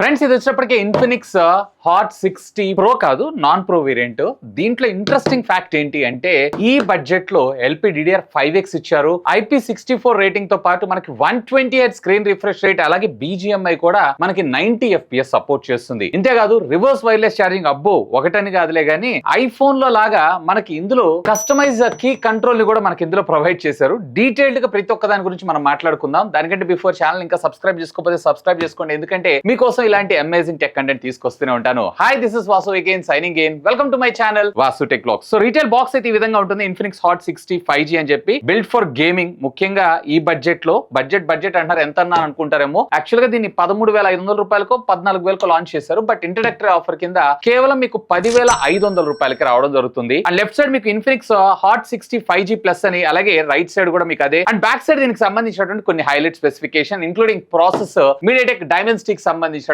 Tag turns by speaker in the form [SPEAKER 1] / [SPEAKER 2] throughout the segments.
[SPEAKER 1] Friends ఇది వచ్చేటప్పటికి Infinix hot sixty pro కాదు నాన్ ప్రో వేరియంట్ దీంట్లో ఇంట్రెస్టింగ్ ఫ్యాక్ట్ ఏంటి అంటే ఈ బడ్జెట్లో ఎల్పి డిడిఆర్ ఫైవ్ ఎక్స్ ఇచ్చారు. ఐపీ సిక్స్టీ ఫోర్ రేటింగ్తో పాటు మనకి one twenty eight screen refresh rate అలాగే బీజిఎంఐ కూడా మనకి నైన్టీ ఎఫ్పిఎస్ సపోర్ట్ చేస్తుంది. ఇంతేకాదు రివర్స్ వైర్లెస్ ఛార్జింగ్ అబ్బో ఒకటని కాదులే గానీ ఐఫోన్లో లాగా మనకి ఇందులో కస్టమైజ్ కీ కంట్రోల్ని కూడా మనకి ఇందులో ప్రొవైడ్ చేశారు. డీటెయిల్డ్గా ప్రతి ఒక్క దాని గురించి మనం మాట్లాడుకుందాం. దానికంటే బిఫోర్ ఛానల్ ఇంకా సబ్స్క్రైబ్ చేసుకోకపోతే సబ్స్క్రైబ్ చేసుకోండి. ఎందుకంటే మీకోసం ఇలాంటి అమేజింగ్ టెక్ కంటెంట్ తీసుకొస్తూనే ఉంటాను. Hi this is Vasu again signing గేన్ welcome to my channel Vasu tech blogs so retail box అయితే ఈ విధంగా ఉంటుంది. Infinix hot sixty five G అని చెప్పి బిల్డ్ ఫర్ గేమింగ్ ముఖ్యంగా ఈ బడ్జెట్లో బడ్జెట్ బడ్జెట్ అంటారు ఎంత అన్నా అనుకుంటారేమో. యాక్చువల్గా దీన్ని పదమూడు వేల ఐదు వందల రూపాయలకు పద్నాలుగు వేలకు లాంచ్ చేశారు. బట్ ఇంట్రడక్టరీ ఆఫర్ కింద కేవలం మీకు పదివేల ఐదు వందల రూపాయలకి రావడం జరుగుతుంది. అండ్ లెఫ్ట్ సైడ్ మీకు Infinix hot sixty five G plus అని అలాగే రైట్ సైడ్ కూడా మీకు అదే. అండ్ బ్యాక్ సైడ్ దీనికి సంబంధించినటువంటి కొన్ని highlight specification including process MediaTek Dimensity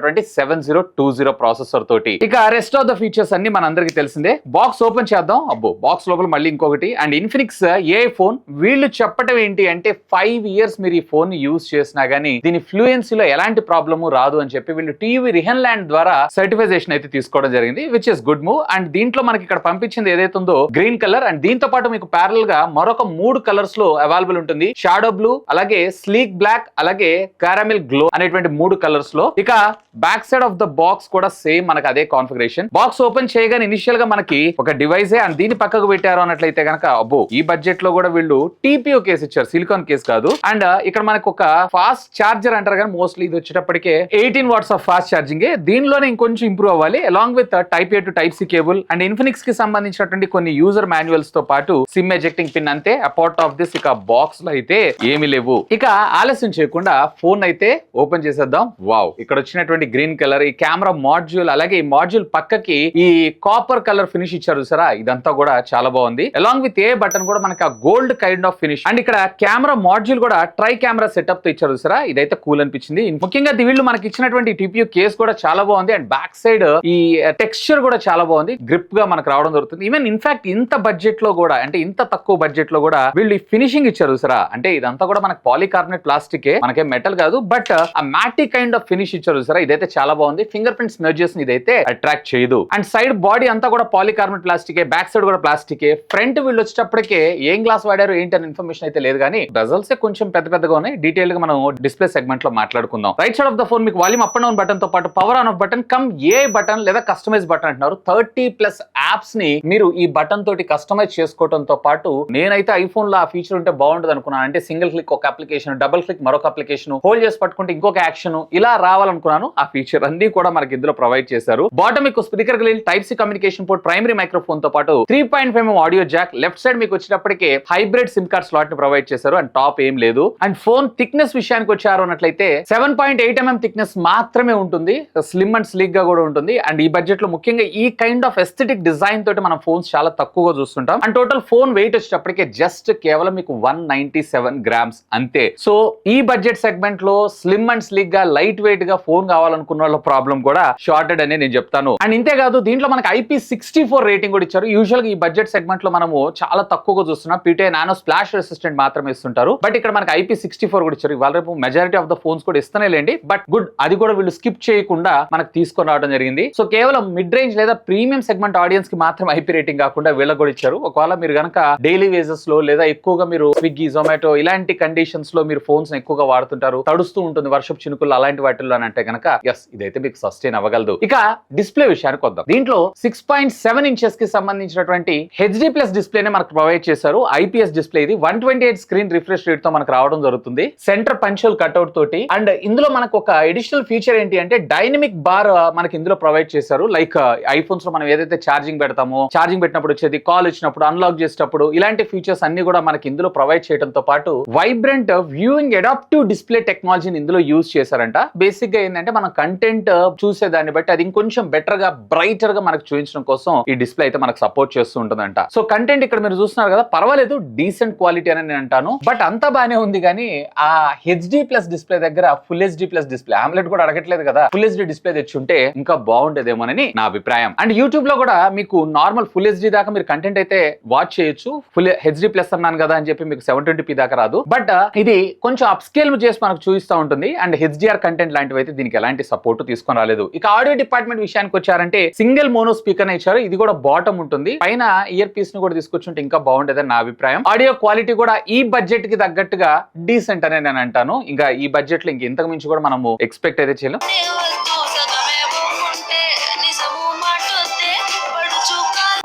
[SPEAKER 1] ఉన్నటువంటి seven zero two zero processor తోటి. ఇక రెస్ట్ ఆఫ్ ద ఫీచర్స్ అన్ని మనందరికీ తెలిసిందే. బాక్స్ ఓపెన్ చేద్దాం. అబ్బో బాక్స్ లోపల మళ్ళీ ఇంకొకటి. అండ్ ఇన్ఫినిక్స్ ఏ ఫోన్ వీళ్ళు చెప్పటం ఏంటి అంటే ఫైవ్ ఇయర్స్ మీరు ఈ ఫోన్ యూస్ చేసినా గానీ దీని ఫ్లూయెన్సీలో ఎలాంటి ప్రాబ్లము రాదు అని చెప్పి వీళ్ళు టీవీ రిహన్ ల్యాండ్ ద్వారా సర్టిఫికేషన్ అయితే తీసుకోవడం జరిగింది which is good move and దీంట్లో మనకి ఇక్కడ పంపించింది ఏదైతే ఉందో గ్రీన్ కలర్ అండ్ దీంతో పాటు మీకు ప్యారల్గా మరొక మూడు కలర్స్లో అవైలబుల్ ఉంటుంది. షాడో బ్లూ అలాగే స్లీక్ బ్లాక్ అలాగే కారామిల్ గ్లో అనేటువంటి మూడు కలర్స్లో. ఇక back side of the box కూడా సేమ్ మనకి అదే కాన్ఫిగరేషన్ బాక్స్ ఓపెన్ చేయగానే ఇనిషియల్గా మనకి ఒక డివైసే అండ్ దీని పక్కకు పెట్టారు అన్నట్లయితే కనుక అబ్బో ఈ బడ్జెట్లో కూడా వీళ్ళు టీపీఓ కేసు ఇచ్చారు సిలికాన్ కేసు కాదు. అండ్ uh, ఇక్కడ మనకు ఒక ఫాస్ట్ చార్జర్ అంటారు కానీ మోస్ట్లీ ఇది వచ్చేటప్పటికే eighteen watts of fast charging దీనిలోనే ఇంకొంచెం ఇంప్రూవ్ అవ్వాలి along with type A to type C cable and ఇన్ఫినిక్స్కి సంబంధించినటువంటి కొన్ని యూజర్ మాన్యువల్స్తో పాటు సిమ్ ఎజెక్టింగ్ పిన్ అంతే. అపార్ట్ ఆఫ్ దిస్ ఇక బాక్స్లో అయితే ఏమీ లేవు. ఇక ఆలస్యం చేయకుండా ఫోన్ అయితే ఓపెన్ చేసేద్దాం. వావ్ ఇక్కడ వచ్చినటువంటి గ్రీన్ కలర్ ఈ కెమెరా మాడ్యూల్ అలాగే ఈ మాడ్యూల్ పక్కకి ఈ కాపర్ కలర్ ఫినిష్ ఇచ్చారు సరా ఇదంతా కూడా చాలా బాగుంది. అలాంగ్ విత్ ఏ బటన్ కూడా మనకి ఆ gold kind of finish and ఇక్కడ కెమెరా మాడ్యూల్ కూడా ట్రై కెమెరా సెటప్తో ఇచ్చారు సరా ఇదైతే కూల్ అనిపించింది. ముఖ్యంగా వీళ్ళు మనకి ఇచ్చినటువంటి టిపియూ కేస్ కూడా చాలా బాగుంది. అండ్ బ్యాక్ సైడ్ ఈ uh, టెక్స్చర్ కూడా చాలా బాగుంది. గ్రిప్గా మనకు రావడం జరుగుతుంది ఈవెన్ ఇన్ఫాక్ట్ ఇంత బడ్జెట్లో కూడా అంటే ఇంత తక్కువ బడ్జెట్లో కూడా వీళ్ళు ఫినిషింగ్ ఇచ్చారు సరా అంటే ఇదంతా కూడా మనకి పాలికార్బనేట్ ప్లాస్టిక్ మనకే మెటల్ కాదు. బట్ ఆ మ్యాటి కైండ్ ఆఫ్ ఫినిష్ ఇచ్చారు సరా ఇదైతే చాలా బాగుంది. ఫింగర్ ప్రింట్స్ మెర్జెస్ ఇదైతే అట్రాక్ట్ చేయదు. అండ్ సైడ్ బాడీ అంతా కూడా పాలికార్బనేట్ ప్లాస్టికే బ్యాక్ సైడ్ కూడా ప్లాస్టిక్ ఫ్రంట్ వీళ్ళు వచ్చేటప్పటికే ఏం గ్లాస్ వాడారు ఏంటి అని ఇన్ఫర్మేషన్ అయితే లేదు కానీ బజల్స్ కొంచెం పెద్ద పెద్దగా ఉన్నాయి. డీటెయిల్గా మనం డిస్ప్లే సెగ్మెంట్లో మాట్లాడుకుందాం. Right side of the phone మీకు వాల్యూమ్ అప్ అండ్ డౌన్ బటన్తో పాటు power on off button cum A button లేదా కస్టమైజ్ బటన్ అంటున్నారు. థర్టీ ప్లస్ యాప్స్ని మీరు ఈ బటన్ తోటి కస్టమైజ్ చేసుకోవడంతో పాటు నేనైతే ఐఫోన్లో ఆ ఫీచర్ ఉంటే బాగుంటుంది అనుకున్నాను. అంటే సింగిల్ క్లిక్ ఒక అప్లికేషన్ డబుల్ క్లిక్ మరొక అప్లికేషన్ హోల్డ్ చేసి పట్టుకుంటే ఇంకొక యాక్షన్ ఇలా రావాలనుకున్నాను. ఆ ఫీచర్ అన్ని కూడా మనకి ఇందులో ప్రొవైడ్ చేశారు. బాటమ్ మీకు speaker type C communication port primary మైక్రోఫోన్తో పాటు three point five audio jack left side మీకు వచ్చినప్పటికే హైబ్రిడ్ సిమ్ కార్డ్ స్లాట్ని ప్రొవైడ్ చేశారు అండ్ టాప్ ఏం లేదు. అండ్ ఫోన్ థిక్నెస్ విషయానికి వచ్చారు అన్నట్లయితే seven point eight mm thickness మాత్రమే ఉంటుంది. స్లిమ్ అండ్ స్లీక్గా కూడా ఉంటుంది. అండ్ ఈ బడ్జెట్లో ముఖ్యంగా ఈ కైండ్ ఆఫ్ ఎస్థెటిక్ డిజైన్ తోటి మనం ఫోన్స్ చాలా తక్కువగా చూస్తుంటాం. అండ్ టోటల్ ఫోన్ వెయిట్ వచ్చేటప్పటికే జస్ట్ కేవలం మీకు వన్ నైన్టీ సెవెన్ గ్రామ్స్ అంతే. సో ఈ బడ్జెట్ సెగ్మెంట్లో స్లిమ్ అండ్ స్లీక్గా లైట్ వెయిట్గా ఫోన్ కావాలి కావాలనుకున్న వాళ్ళ ప్రాబ్లం కూడా షార్టెడ్ అని నేను చెప్తాను. అండ్ ఇంతేకాదు దీంట్లో మనకి ఐపీ సిక్స్టీ ఫోర్ రేటింగ్ కూడా ఇచ్చారు. యూజువల్గా ఈ బడ్జెట్ సెగ్మెంట్లో మనము చాలా తక్కువగా చూస్తున్నాం. పీటీఐ నానో స్ప్లాష్ రెసిస్టెంట్ మాత్రమే ఇస్తుంటారు. బట్ ఇక్కడ మనకి ఐపీ సిక్స్టీ ఫోర్ కూడా ఇచ్చారు. ఇవాళ రేపు మెజారిటీ ఆఫ్ ద ఫోన్స్ కూడా ఇస్తనే లేండి బట్ గుడ్ అది కూడా వీళ్ళు స్కిప్ చేయకుండా మనకు తీసుకొని రావడం జరిగింది. సో కేవలం మిడ్ రేంజ్ లేదా ప్రీమియం సెగ్మెంట్ ఆడియన్స్కి మాత్రం ఐపీ రేటింగ్ కాకుండా వీళ్ళకి కూడా ఇచ్చారు. ఒకవేళ మీరు కనుక డైలీ వేజెస్లో లేదా ఎక్కువగా మీరు స్విగ్గీ జొమాటో ఇలాంటి కండిషన్స్లో మీరు ఫోన్స్ ఎక్కువగా వాడుతుంటారు తడుస్తూ ఉంటుంది వర్షపు చినుకులు అలాంటి వాటిల్లో అంటే కనుక ఎస్ ఇదైతే మీకు సస్టైన్ అవ్వగలదు. ఇక డిస్ప్లే విషయానికి వద్దాం. దీంట్లో సిక్స్ పాయింట్ సెవెన్ ఇంచెస్కి సంబంధించినటువంటి హెచ్డి ప్లస్ డిస్ప్లేనే మనకు ప్రొవైడ్ చేశారు. ఐపీఎస్ డిస్ప్లే ఇది. One twenty eight screen refresh రేట్తో మనకు రావడం జరుగుతుంది. సెంటర్ పంచువల్ కట్అవుట్ తోటి. అండ్ ఇందులో మనకు ఒక అడిషనల్ ఫీచర్ ఏంటి అంటే డైనమిక్ బార్ uh, మనకి ఇందులో ప్రొవైడ్ చేశారు. లైక్ ఐఫోన్స్ uh, లో మనం ఏదైతే ఛార్జింగ్ పెడతామో ఛార్జింగ్ పెట్టినప్పుడు వచ్చేది కాల్ ఇచ్చినప్పుడు అన్లాక్ చేసేటప్పుడు ఇలాంటి ఫీచర్స్ అన్ని కూడా మనకి ఇందులో ప్రొవైడ్ చేయడంతో పాటు వైబ్రెంట్ వ్యూయింగ్ అడాప్టివ్ డిస్ప్లే టెక్నాలజీని ఇందులో యూజ్ చేశారంట. బేసిక్గా ఏంటంటే మనం కంటెంట్ చూసే దాన్ని బట్టి అది ఇంకొంచెం బెటర్గా బ్రైటర్గా మనకు చూపించడం కోసం ఈ డిస్ప్లే అయితే మనకు సపోర్ట్ చేస్తూ ఉంటుందంట. సో కంటెంట్ ఇక్కడ మీరు చూస్తున్నారు కదా పర్వాలేదు డీసెంట్ క్వాలిటీ అని నేను అంటాను. బట్ అంతా బానే ఉంది కానీ ఆ హెచ్డి ప్లస్ డిస్ప్లే దగ్గర full HD plus display omelette కూడా అడగట్లేదు కదా ఫుల్ హెచ్డి డిస్ప్లే తెచ్చుంటే ఇంకా బాగుండేదేమోనని నా అభిప్రాయం. అండ్ యూట్యూబ్లో కూడా మీకు నార్మల్ ఫుల్ హెచ్డి దాకా మీరు కంటెంట్ అయితే వాచ్ చేయొచ్చు. ఫుల్ హెచ్డి ప్లస్ అన్నాను కదా అని చెప్పి మీకు సెవెన్ ట్వంటీ దాకా రాదు. బట్ ఇది కొంచెం అప్ స్కేల్ చేసి మనకు చూపిస్తూ ఉంటుంది. అండ్ హెచ్డిఆర్ కంటెంట్ లాంటివి అయితే దీనికి ఎలాంటి ఎలాంటి సపోర్ట్ తీసుకొని రాలేదు. ఇక ఆడియో డిపార్ట్మెంట్ విషయానికి వచ్చారంటే సింగిల్ మోనో స్పీకర్ ఇచ్చారు. ఇది కూడా బాటమ్ ఉంటుంది. పైన ఇయర్ పీస్ను కూడా తీసుకొచ్చుంటే ఇంకా బాగుండేదని నా అభిప్రాయం. ఆడియో క్వాలిటీ కూడా ఈ బడ్జెట్కి తగ్గట్టుగా డీసెంట్ అనే నేను అంటాను. ఇంకా ఈ బడ్జెట్లో ఇంక ఇంతకు మించి కూడా మనము ఎక్స్పెక్ట్ అయితే చేయలేం.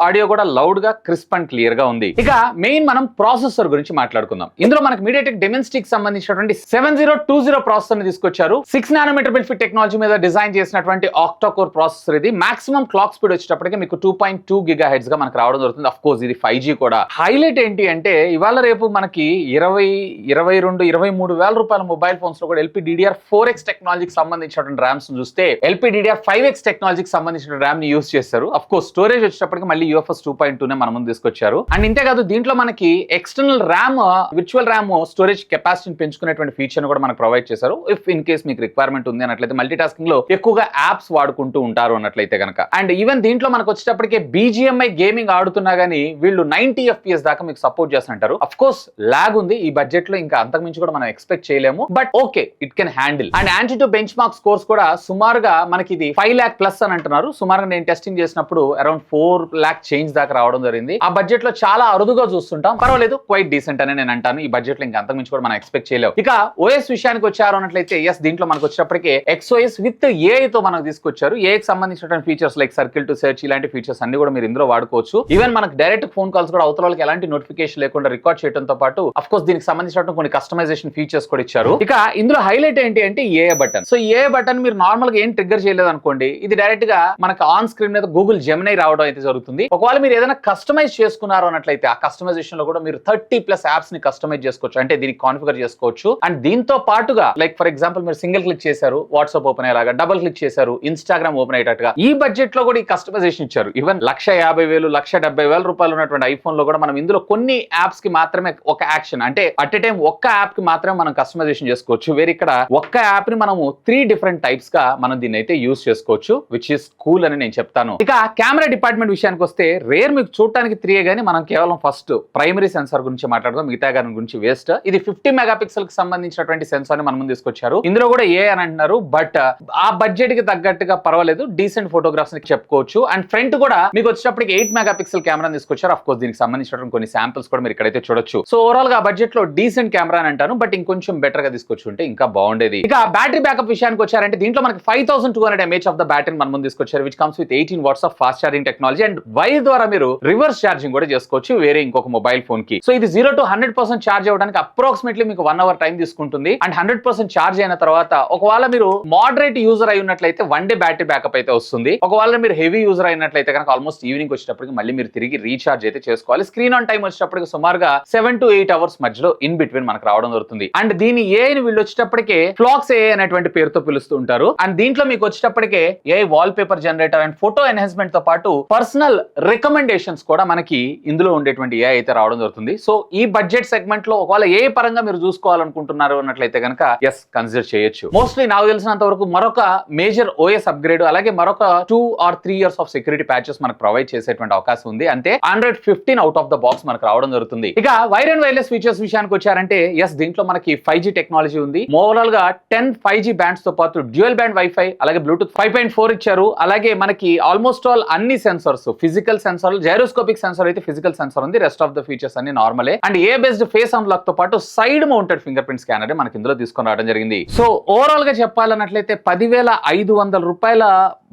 [SPEAKER 1] ఆడియో కూడా లౌడ్గా క్రిస్ప్ అండ్ క్లియర్గా ఉంది. ఇక మెయిన్ మనం ప్రాసెసర్ గురించి మాట్లాడుకుందాం. ఇందులో మనకి మీడియాటెక్ డెమెన్స్టిక్ సంబంధించినటువంటి సెవెన్ జీరో టూ జీరో ప్రాసెసర్ని తీసుకొచ్చారు. సిక్స్ నానోమీటర్ బెనిఫిట్ టెక్నాలజీ మీద డిజైన్ చేసినటువంటి ఆక్టాకోర్ ప్రాసెసర్ ఇది. మాక్సిమం క్లాక్ స్పీడ్ వచ్చేటప్పటికి మీకు టూ పాయింట్ టూ గిగా హెడ్స్గా మనకు రావడం జరుగుతుంది. అఫ్ కోర్స్ ఇది ఫైవ్ జీ కూడా. హైలైట్ ఏంటి అంటే ఇవాళ రేపు మనకి ఇరవై ఇరవై రెండు ఇరవై మూడు వేల రూపాయల మొబైల్ ఫోన్స్లో కూడా ఎల్పిడిఆర్ ఫోర్ ఎక్స్ టెక్నాలజీకి సంబంధించినటువంటి ర్యామ్స్ చూస్తే ఎల్పిడిఆర్ ఫైవ్ ఎక్స్ టెక్నాలజీకి సంబంధించిన ర్యామ్ని యూస్ చేస్తారు. అఫ్ కోర్స్ స్టోరేజ్ వచ్చేటప్పటికి మళ్ళీ యూఎఫ్ఎస్ టూ పాయింట్ టూ మన ముందు తీసుకొచ్చారు. అండ్ ఇంతేకాదు దీంట్లో మనకి external RAM virtual RAM storage కెపాసిటీని పెంచుకునేటువంటి ఫీచర్ కూడా మనకు ప్రొవైడ్ చేశారు. ఇఫ్ ఇన్ కేస్ మీకు రిక్వైర్మెంట్ ఉంది అన్నట్లయితే మల్టీ టాస్కింగ్లో ఎక్కువగా యాప్స్ వాడుకుంటూ ఉంటారు అన్నట్లయితే కనుక అండ్ ఈవెన్ దీంట్లో మనకు వచ్చేటప్పటికే బీజిఎంఐ గేమింగ్ ఆడుతున్నా గానీ వీళ్ళు నైన్టీ ఎఫ్పిఎస్ దాకా మీకు సపోర్ట్ చేస్తుంటారు. అఫ్ కోర్స్ లాగ్ ఉంది. ఈ బడ్జెట్లో ఇంకా అంతకు మించి కూడా మనం ఎక్స్పెక్ట్ చేయలేము. But okay it can handle and AnTuTu benchmark scores కూడా సుమారుగా మనకి ఇది ఫైవ్ ల్యాక్ ప్లస్ అని అంటున్నారు. సుమారుగా నేను టెస్టింగ్ చేసినప్పుడు అరౌండ్ ఫోర్ ల్యాక్ చేంజ్ దాకా రావడం జరిగింది. ఆ బడ్జెట్లో చాలా అరుదుగా చూస్తుంటాం. పర్వాలేదు క్వైట్ డీసెంట్ అని నేను అంటాను. ఈ బడ్జెట్లో ఇంకా అంతకు మించి కూడా మనం ఎక్స్పెక్ట్ చేయలేము ఇక ఓఎస్ విషయానికి వచ్చారు అన్నట్లయితే ఎస్ దీంట్లో మనకు వచ్చేటప్పటికే ఎక్స్ఓఎస్ విత్ ఏఐ తో మనకు తీసుకొచ్చారు. ఏ సంబంధించినటువంటి features like circle to search ఇలాంటి ఫీచర్స్ అన్ని కూడా మీరు ఇందులో వాడుకోవచ్చు. ఈవెన్ మనకు డైరెక్ట్ ఫోన్ కాల్స్ కూడా అవతల వాళ్ళకి ఎలాంటి నోటిఫికేషన్ లేకుండా రికార్డ్ చేయడంతో పాటు అఫ్ కోర్స్ దీనికి సంబంధించినటువంటి కొన్ని కస్టమైజేషన్ ఫీచర్స్ కూడా ఇచ్చారు. ఇక ఇందులో హైలైట్ ఏంటి అంటే A button so A button మీరు నార్మల్గా ఏం ట్రిగ్గర్ చేయలేదు అనుకోండి ఇది డైరెక్ట్గా మనకు ఆన్ స్క్రీన్ మీద గూగుల్ జెమినై రావడం అయితే జరుగుతుంది. ఒకవేళ మీరు ఏదైనా కస్టమైజ్ చేసుకున్నారు అన్నట్లయితే ఆ కస్టమైజేషన్లో కూడా మీరు థర్టీ ప్లస్ యాప్స్ని కస్టమైజ్ చేసుకోవచ్చు. అంటే దీనికి కాన్ఫిగర్ చేసుకోవచ్చు. అండ్ దీంతో పాటుగా లైక్ ఫర్ ఎగ్జాంపుల్ మీరు సింగిల్ క్లిక్ చేశారు వాట్సాప్ ఓపెన్ అయ్యేలాగా డబుల్ క్లిక్ చేశారు ఇన్స్టాగ్రామ్ ఓపెన్ అయ్యేటట్టుగా ఈ బడ్జెట్లో కూడా ఈ కస్టమైజేషన్ ఇచ్చారు. ఈవెన్ లక్ష యాభై వేలు లక్ష డెబ్బై వేల రూపాయలు ఉన్నటువంటి ఐఫోన్లో కూడా మనం ఇందులో కొన్ని యాప్స్కి మాత్రమే ఒక యాక్షన్ అంటే అట్ ఎ టైం ఒక్క యాప్కి మాత్రమే మనం కస్టమైజేషన్ చేసుకోవచ్చు. వేరే ఇక్కడ ఒక్క యాప్ని మనము త్రీ డిఫరెంట్ టైప్స్గా మనం దీన్ని అయితే యూస్ చేసుకోవచ్చు విచ్ ఇస్ కూల్ అని నేను చెప్తాను. ఇక కెమెరా డిపార్ట్మెంట్ విషయానికి వస్తే రేర్ మీకు చూడటానికి త్రీయే కానీ మనం కేవలం ఫస్ట్ ప్రైమరీ సెన్సార్ గురించి మాట్లాడదాం. మిగతా గారి గురించి వేస్ట్ ఇది ఫిఫ్టీ మెగా పిక్సెల్కి సంబంధించినటువంటి సెన్సార్ని మనం తీసుకొచ్చారు. ఇందులో కూడా ఏ అని అంటున్నారు బట్ ఆ బడ్జెట్కి తగ్గట్టుగా పర్వాలేదు. డీసెంట్ ఫోటోగ్రాఫ్స్ని చెప్పుకోవచ్చు. అండ్ ఫ్రంట్ కూడా మీకు వచ్చేటప్పటికి ఎయిట్ మెగాపిక్సెల్ కెమెరా తీసుకొచ్చారు. అఫ్ కోర్స్ దీనికి సంబంధించినటువంటి కొన్ని శాంపిల్స్ కూడా మీరు ఇక్కడైతే చూడొచ్చు. సో ఓవరాల్గా బడ్జెట్లో డీసెంట్ కెమెరా అని అంటాను. బట్ ఇంకొంచెం బెటర్గా తీసుకొచ్చి ఉంటే ఇంకా బాగుండేది. ఇక బ్యాటరీ బ్యాకప్ విషయానికి వచ్చారంటే దీంట్లో మనకి five thousand two hundred mAh of the battery మన ముందు తీసుకొచ్చారు which comes with eighteen watts of fast charging technology and wire ద్వారా మీరు రివర్స్ ఛార్జింగ్ కూడా చేసుకోవచ్చు వేరే ఇంకొక మొబైల్ ఫోన్కి. సో ఇది zero to hundred percent charge అవ్వడానికి అప్రాక్సిమేట్లీ మీకు వన్ అవర్ టైం తీసుకుంటుంది. అండ్ హండ్రెడ్ పర్సెంట్ ఛార్జ్ అయిన తర్వాత ఒకవేళ మీరు మోడరేట్ యూజర్ అయి ఉన్నట్లయితే వన్ డే బ్యాటరీ బ్యాకప్ అయితే వస్తుంది. ఒకవేళ మీరు హెవీ యూజర్ అయినట్లయితే కనుక ఆల్మోస్ట్ ఈవినింగ్ వచ్చేటప్పటికి మళ్ళీ మీరు తిరిగి రీఛార్జ్ అయితే చేసుకోవాలి. స్క్రీన్ ఆన్ టైం వచ్చేటప్పటికి సుమారుగా సెవెన్ టు ఎయిట్ అవర్స్ మధ్యలో ఇన్ బిట్వీన్ మనకు రావడం జరుగుతుంది అండ్ దీని ఏ అని వీళ్ళు వచ్చేటప్పటికే ఫ్లాక్స్ ఏ అనేటువంటి పేరుతో పిలుస్తూ ఉంటారు. అండ్ దీంట్లో మీకు వచ్చేటప్పటికే a wallpaper generator and photo ఎన్హాన్స్మెంట్తో పాటు పర్సనల్ రికమెండేషన్స్ కూడా మనకి ఇందులో ఉండేటువంటి ఏ అయితే రావడం జరుగుతుంది. సో ఈ బడ్జెట్ సెగ్మెంట్లో ఒకవేళ ఏ పరంగా మీరు చూసుకోవాలనుకుంటున్నారు అన్నట్లయితే కనుక ఎస్ కన్సిడర్ చేయొచ్చు. మోస్ట్లీ నాకు తెలిసినంత వరకు మరొక మేజర్ ఓఎస్ అప్గ్రేడ్ అలాగే మరొక two or three years of security patches మనకు ప్రొవైడ్ చేసేటువంటి అవకాశం ఉంది. అంతే hundred fifteen out of the box మనకు రావడం జరుగుతుంది. ఇక వైర్ అండ్ వైర్లెస్ ఫీచర్స్ విషయానికి వచ్చారంటే ఎస్ దీంట్లో మనకి ఫైవ్ జీ టెక్నాలజీ ఉంది. ఓవరాల్గా టెన్ ఫైవ్ జీ బ్యాండ్స్తో పాటు డ్యూయల్ బ్యాండ్ వైఫై అలాగే బ్లూటూత్ ఫైవ్ పాయింట్ ఫోర్ ఇచ్చారు. అలాగే మనకి ఆల్మోస్ట్ ఆల్ అన్ని sensors physical physical sensor gyroscopic sensor అయితే ఫిజికల్ సెన్సార్ ఉంది. రెస్ట్ ఆఫ్ ద ఫీచర్స్ అన్ని నార్మలే అండ్ ఏ బేస్డ్ ఫేస్ అన్లాక్తో పాటు side mounted fingerprint scanner మనకి ఇందులో తీసుకొని రావడం జరిగింది. సో ఓవరాల్గా చెప్పాలన్నట్లయితే పదివేల ఐదు వందల రూపాయల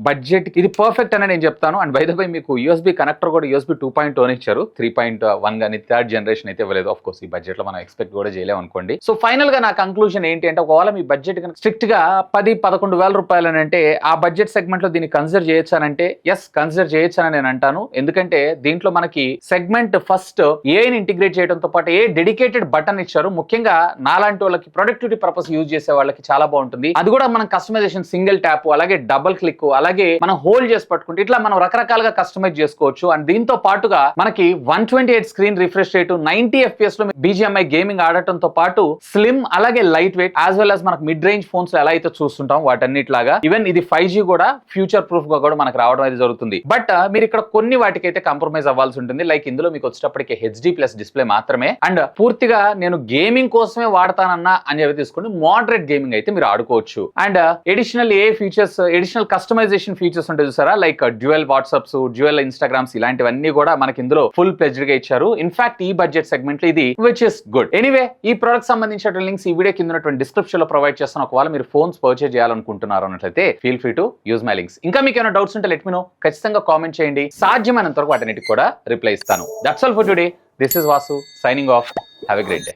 [SPEAKER 1] బడ్జెట్ ఇది పర్ఫెక్ట్ అని నేను చెప్తాను. అండ్ బై పై మీకు యూఎస్బీ కనెక్టర్ కూడా యూఎస్బీ టూ పాయింట్ టోన్ ఇచ్చారు. త్రీ పాయింట్ వన్ కానీ థర్డ్ జనరేషన్ అయితే ఇవ్వలేదు. ఆఫ్ కోర్స్ ఈ బడ్జెట్లో మనం ఎక్స్పెక్ట్ కూడా చేయలేము అనుకోండి. సో ఫైనల్గా నా కంక్లూజన్ ఏంటి అంటే ఒకవేళ మీ బడ్జెట్ కనుక స్ట్రిక్ట్గా పది పదకొండు వేల రూపాయలు అని అంటే ఆ బడ్జెట్ సెగ్మెంట్లో దీన్ని కన్సిడర్ చేయొచ్చానంటే ఎస్ కన్సిడర్ చేయొచ్చని నేను అంటాను. ఎందుకంటే దీంట్లో మనకి సెగ్మెంట్ ఫస్ట్ ఏని ఇంటిగ్రేట్ చేయడంతో పాటు ఏ డెడికేటెడ్ బటన్ ఇచ్చారు. ముఖ్యంగా నాలాంటి వాళ్ళకి ప్రొడక్టివిటీ పర్పస్ యూజ్ చేసే వాళ్ళకి చాలా బాగుంటుంది. అది కూడా మనం కస్టమైజేషన్ సింగిల్ ట్యాప్ అలాగే డబుల్ క్లిక్ అలాగే మనం హోల్డ్ చేసి పట్టుకుంటే ఇట్లా మనం రకరకాలుగా కస్టమైజ్ చేసుకోవచ్చు. అండ్ దీంతో పాటుగా మనకి one twenty eight screen refresh rate ninety ఎఫ్పిఎస్లో BGMI gaming ఆడటంతో పాటు స్లిమ్ అలాగే light weight as well as మనకు మిడ్ రేంజ్ ఫోన్స్ ఎలా అయితే చూస్తుంటాం వాటన్నిటిలాగా. ఈవెన్ ఇది ఫైవ్ కూడా ఫ్యూచర్ ప్రూఫ్గా కూడా మనకు రావడం అయితే జరుగుతుంది. బట్ uh, మీరు ఇక్కడ కొన్ని వాటికైతే కాంప్రమైజ్ అవ్వాల్సి ఉంటుంది. లైక్ ఇందులో మీకు వచ్చేటప్పటికి హెచ్డి ప్లస్ డిస్ప్లే మాత్రమే. అండ్ పూర్తిగా నేను గేమింగ్ కోసమే వాడతానన్నా అని చెప్పి తీసుకుని మోడరేట్ గేమింగ్ అయితే మీరు ఆడుకోవచ్చు. And additional a features additional customization features ఉంటాయి చూసారా? Like dual WhatsApps dual Instagrams ఇలాంటివన్నీ కూడా మనకి ఇందులో ఫుల్ ప్లెజ్డ్గా ఇచ్చారు. ఇన్ఫాక్ట్ ఈ బడ్జెట్ సెగ్మెంట్లో ఇది విచ్ ఇస్ గుడ్ ఎనీవే ఈ ప్రోడక్ట్ సంబంధించిన లింక్స్ ఈ వీడియో కింద ఉన్నటువంటి డిస్క్రిప్షన్లో ప్రొవైడ్ చేస్తాను ఒకవేళ మీరు ఫోన్స్ పర్చేజ్ చేయాలనుకుంటున్నారు అన్నట్లయితే feel free to use my links ఇంకా మీకు ఏమైనా డౌట్స్ ఉంటే లెట్ మీ నో ఖచ్చితంగా కామెంట్ చేయండి. సాధ్యమైనంత వరకు వాటన్నిటికి కూడా రిప్లై ఇస్తాను. That's all for today this is Vasu signing off have a great day